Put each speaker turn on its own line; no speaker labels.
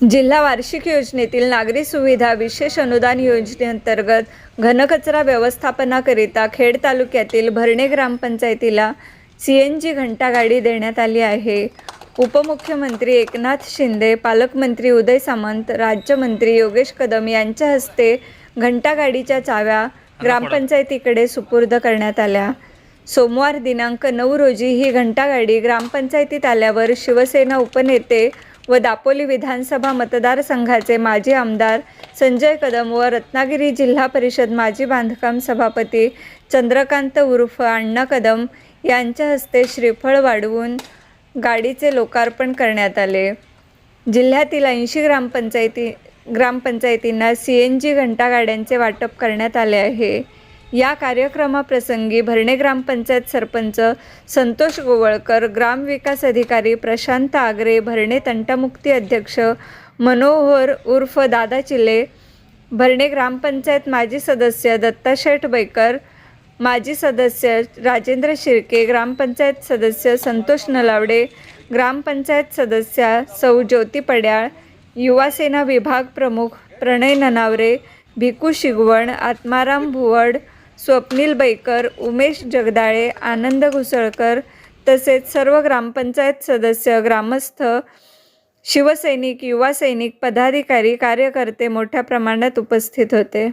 जिल्हा वार्षिक योजनेतील नागरी सुविधा विशेष अनुदान योजनेअंतर्गत घनकचरा व्यवस्थापनाकरिता खेड तालुक्यातील भरणे ग्रामपंचायतीला सी एन जी घंटागाडी देण्यात आली आहे. उपमुख्यमंत्री एकनाथ शिंदे पालकमंत्री उदय सामंत राज्यमंत्री योगेश कदम यांच्या हस्ते घंटागाडीच्या चाव्या ग्रामपंचायतीकडे सुपूर्द करण्यात आल्या. सोमवार दिनांक नऊ रोजी ही घंटागाडी ग्रामपंचायतीत आल्यावर शिवसेना उपनेते व दापोली विधानसभा मतदारसंघाचे माजी आमदार संजय कदम व रत्नागिरी जिल्हा परिषद माजी बांधकाम सभापती चंद्रकांत उर्फ अण्णा कदम यांच्या हस्ते श्रीफळ वाढवून गाडीचे लोकार्पण करण्यात आले. जिल्ह्यातील ऐंशी ग्रामपंचायती ग्रामपंचायतींना सी एन जी घंटागाड्यांचे वाटप करण्यात आले आहे. या कार्यक्रमाप्रसंगी भरणे ग्रामपंचायत सरपंच संतोष गोवळकर ग्रामविकास अधिकारी प्रशांत आगरे भरणे तंटामुक्ती अध्यक्ष मनोहर उर्फ दादा चिले भरणे ग्रामपंचायत माजी सदस्य दत्ता शेठ बैकर माजी सदस्य राजेंद्र शिर्के ग्रामपंचायत सदस्य संतोष नलावडे ग्रामपंचायत सदस्या सौ ज्योती पड्याळ युवासेना विभाग प्रमुख प्रणय ननावरे भिकू शिगवण आत्माराम भुवड स्वप्नील बैकर उमेश जगदाळे आनंद घुसळकर तसेच सर्व ग्रामपंचायत सदस्य ग्रामस्थ शिवसैनिक युवा सैनिक पदाधिकारी कार्यकर्ते मोठ्या प्रमाणात उपस्थित होते.